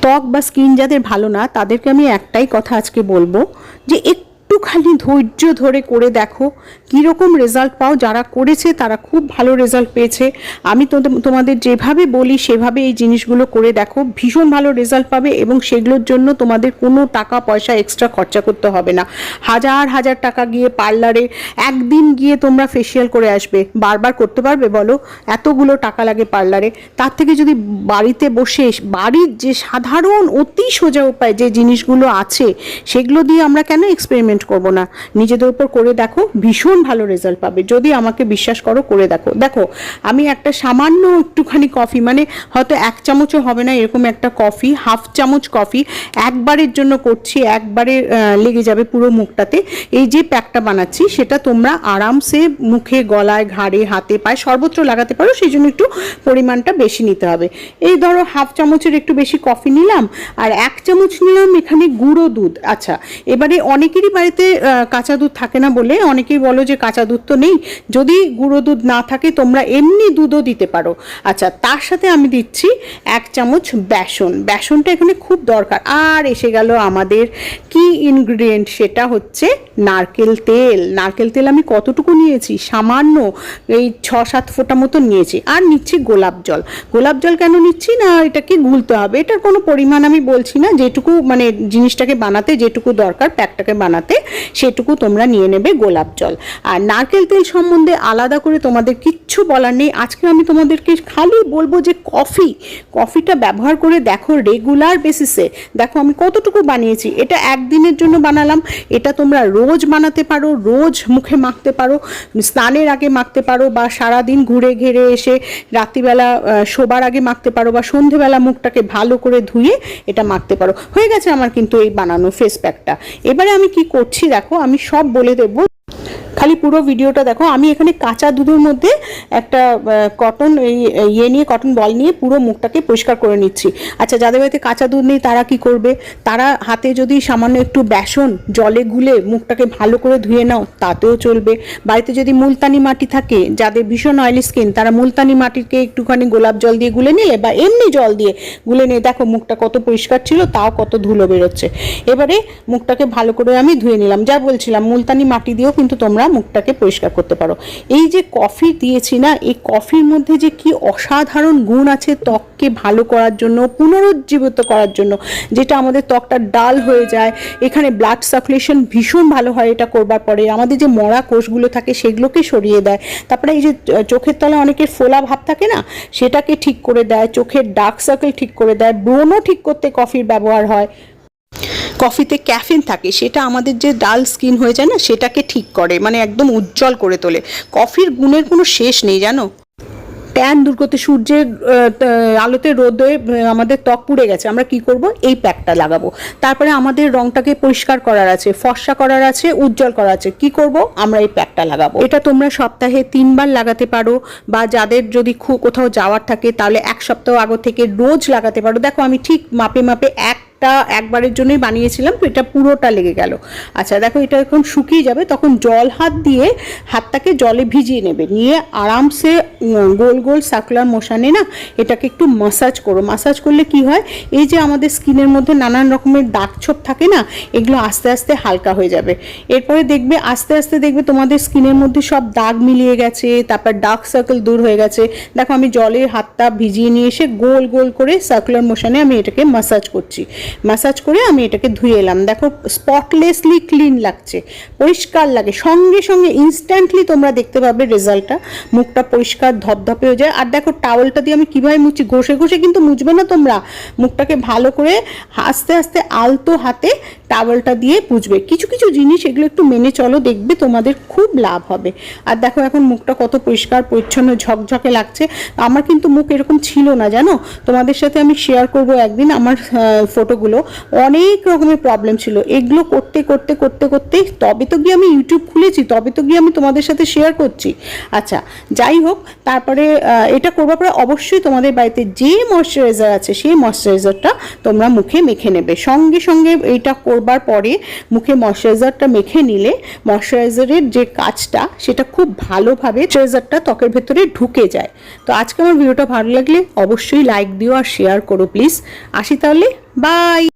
ত্বক বা স্কিন যাদের ভালো না তাদেরকে আমি একটাই কথা আজকে বলব যে একটুখানি ধৈর্য ধরে করে দেখো কীরকম রেজাল্ট পাও। যারা করেছে তারা খুব ভালো রেজাল্ট পেয়েছে। আমি তো তোমাদের যেভাবে বলি সেভাবে এই জিনিসগুলো করে দেখো। ভীষণ ভালো রেজাল্ট পাবে এবং সেগুলোর জন্য তোমাদের কোনো টাকা পয়সা এক্সট্রা খরচা করতে হবে না। হাজার হাজার টাকা গিয়ে পার্লারে একদিন গিয়ে তোমরা ফেসিয়াল করে আসবে। বারবার করতে পারবে বলো? এতগুলো টাকা লাগে পার্লারে তার থেকে যদি বাড়িতে বসে বাড়ির যে সাধারণ অতি সোজা উপায় যে জিনিসগুলো আছে, সেগুলো দিয়ে আমরা কেন এক্সপেরিমেন্ট করব না। নিজেদের উপর করে দেখো, ভীষণ ভালো রেজাল্ট পাবে। যদি আমাকে বিশ্বাস করো, করে দেখো। দেখো, আমি একটা সামান্য একটুখানি কফি মানে হয়তো এক চামচও হবে না, এরকম একটা কফি হাফ চামচ কফি একবারের জন্য করছি, একবারে লেগে যাবে পুরো মুখটাতে। এই যে প্যাকটা বানাচ্ছি, সেটা তোমরা আরামসে মুখে, গলায়, ঘাড়ে, হাতে, পায়ে সর্বত্র লাগাতে পারো সেই জন্য একটু পরিমাণটা বেশি নিতে হবে। এই ধরো হাফ চামচের একটু বেশি কফি নিলাম, আর এক চামচ নিলাম এখানে গুঁড়ো দুধ। আচ্ছা এবারে অনেকেরই বাড়িতে আহ, কাঁচা দুধ থাকে না বলে অনেকেই বলো যে কাঁচা দুধ তো নেই। যদি গুঁড়ো দুধ না থাকে তোমরা এমনি দুধও দিতে পারো। আচ্ছা তার সাথে আমি দিচ্ছি এক চামচ বেসন। বেসনটা এখানে খুব দরকার। আর এসে গেল আমাদের কি ইনগ্রিডিয়েন্ট সেটা হচ্ছে নারকেল তেল। নারকেল তেল আমি কতটুকু নিয়েছি? সামান্য এই ছ সাত ফোঁটা মতো নিয়েছি। আর নিচ্ছি গোলাপ জল। গোলাপ জল কেন নিচ্ছি না? এটাকে গুলতে হবে? এটার কোনো পরিমাণ আমি বলছি না। যেটুকু মানে জিনিসটাকে বানাতে যেটুকু দরকার প্যাকটাকে বানাতে সেটুকু তোমরা নিয়ে নেবে গোলাপ জল। আর নারকেল তেল সম্বন্ধে আলাদা করে তোমাদের কিচ্ছু বলার নেই। আজকে আমি তোমাদেরকে খালি বলব যে কফি, কফিটা ব্যবহার করে দেখো রেগুলার বেসিসে দেখো আমি কতটুকু বানিয়েছি, এটা একদিনের জন্য বানালাম, এটা তোমরা রোজ বানাতে পারো, রোজ মুখে মাখতে পারো, স্নানের আগে মাখতে পারো বা সারাদিন ঘুরে ঘেরে এসে রাত্রিবেলা শোবার আগে মাখতে পারো বা সন্ধেবেলা মুখটাকে ভালো করে ধুয়ে এটা মাখতে পারো। হয়ে গেছে আমার কিন্তু এই বানানো ফেস প্যাকটা এবারে আমি কি করছি দেখো, আমি সব বলে দেবো। খালি পুরো ভিডিওটা দেখো, আমি এখানে কাঁচা দুধের মধ্যে একটা কটন এই ইয়ে নিয়ে কটন বল নিয়ে পুরো মুখটাকে পরিষ্কার করে নিচ্ছি। আচ্ছা যাদের বাড়িতে কাঁচা দুধ নেই, তারা কি করবে? তারা হাতে যদি সামান্য একটু বেসন জলে গুলে মুখটাকে ভালো করে ধুয়ে নাও, তাতেও চলবে। বাড়িতে যদি মুলতানি মাটি থাকে, যাদের ভীষণ অয়েলি স্কিন তারা মুলতানি মাটিকে একটুখানি গোলাপ জল দিয়ে গুলে নিলে বা এমনি জল দিয়ে গুলে নিয়ে, দেখো মুখটা কত পরিষ্কার ছিল, তাও কত ধুলো বেরোচ্ছে। এবারে মুখটাকে ভালো করে আমি ধুয়ে নিলাম। যা বলছিলাম, মুলতানি মাটি দিয়েও কিন্তু তোমরা মুখটাকে পরিষ্কার করতে পারো। এই যে কফি দিয়েছি না, এই কফির মধ্যে যে কি অসাধারণ গুণ আছে ত্বককে ভালো করার জন্য, পুনরুজ্জীবিত করার জন্য, যেটা আমাদের ত্বকটা ডাল হয়ে যায়, এখানে ব্লাড সার্কুলেশন ভীষণ ভালো হয় এটা করবার পরে, আমাদের যে মরা কোষগুলো থাকে সেগুলোকে সরিয়ে দেয়। তারপরে এই যে চোখের তলায় অনেকের ফোলা ভাব থাকে না, সেটাকে ঠিক করে দেয়, চোখের ডার্ক সার্কেল ঠিক করে দেয়, ব্রণও ঠিক করতে কফির ব্যবহার হয়। কফিতে ক্যাফিন থাকে, সেটা আমাদের যে ডাল স্কিন হয়ে যায় না, সেটাকে ঠিক করে মানে একদম উজ্জ্বল করে তোলে। কফির গুণের কোনো শেষ নেই, জানো? ট্যান দূর করতে, সূর্যের আলোতে রোদে আমাদের ত্বক পুড়ে গেছে, আমরা কি করব? এই প্যাকটা লাগাবো। তারপরে আমাদের রংটাকে পরিষ্কার করার আছে, ফর্সা করার আছে, উজ্জ্বল করার আছে। কি করব? আমরা এই প্যাকটা লাগাবো। এটা তোমরা সপ্তাহে তিনবার লাগাতে পারো, বা যাদের যদি খুব কোথাও যাওয়ার থাকে, তাহলে এক সপ্তাহ আগে থেকে রোজ লাগাতে পারো। দেখো, আমি ঠিক মাপে মাপে এক একটা একবারের জন্যই বানিয়েছিলাম, তো এটা পুরোটা লেগে গেল। আচ্ছা দেখো এটা এখন শুকিয়ে যাবে, তখন জল হাত দিয়ে হাতটাকে জলে ভিজিয়ে নেবে। নিয়ে আরামসে গোল গোল সার্কুলার মোশানে না এটাকে একটু মাসাজ করো। মাসাজ করলে কি হয়? এই যে আমাদের স্কিনের মধ্যে নানান রকমের দাগ ছোপ থাকে না, এগুলো আস্তে আস্তে হালকা হয়ে যাবে। এরপরে দেখবে, আস্তে আস্তে দেখবে তোমাদের স্কিনের মধ্যে সব দাগ মিলিয়ে গেছে, তারপর ডার্ক সার্কেল দূর হয়ে গেছে। দেখো আমি জলের হাতটা ভিজিয়ে নিয়ে এসে গোল গোল করে সার্কুলার মোশনে আমি এটাকে মাসাজ করছি। মাসাজ করে আমি এটাকে ধুয়ে এলাম। দেখো স্পটলেসলি ক্লিন লাগছে, পরিষ্কার লাগে। সঙ্গে সঙ্গে ইনস্ট্যান্টলি তোমরা দেখতে পাবে রেজাল্টটা মুখটা পরিষ্কার ধপধপে হয়ে যায়। আর দেখো টাওয়েলটা দিয়ে আমি কীভাবে মুছি? ঘষে ঘষে কিন্তু মুছবে না তোমরা। মুখটাকে ভালো করে আস্তে আস্তে আলতো হাতে টাওয়েলটা দিয়ে পুজবে। কিছু কিছু জিনিস এগুলো একটু মেনে চলো, দেখবে তোমাদের খুব লাভ হবে। আর দেখো, এখন মুখটা কত পরিষ্কার, পরিচ্ছন্ন, ঝকঝকে লাগছে। আমার কিন্তু মুখ এরকম ছিল না, জানো? তোমাদের সাথে আমি শেয়ার করব একদিন। আমার ফটোগুলো ভিডিওগুলো অনেক রকমের প্রবলেম ছিল। এগুলো করতে করতে করতে করতে তবে তো গিয়ে আমি ইউটিউব খুলেছি, তবে তো গিয়ে আমি তোমাদের সাথে শেয়ার করছি। আচ্ছা যাই হোক, তারপরে এটা করবার পরে অবশ্যই তোমাদের বাড়িতে যে ময়শ্চারাইজার আছে, সেই ময়শ্চারাইজারটা তোমরা মুখে মেখে নেবে। সঙ্গে সঙ্গে এইটা করবার পরে মুখে ময়শ্চারাইজারটা মেখে নিলে ময়শ্চারাইজারের যে কাজটা, সেটা খুব ভালোভাবে ট্রেজারটা ত্বকের ভেতরে ঢুকে যায়। তো আজকে আমার ভিডিওটা ভালো লাগলে অবশ্যই লাইক দিও আর শেয়ার করো প্লিজ আসি তাহলে। Bye!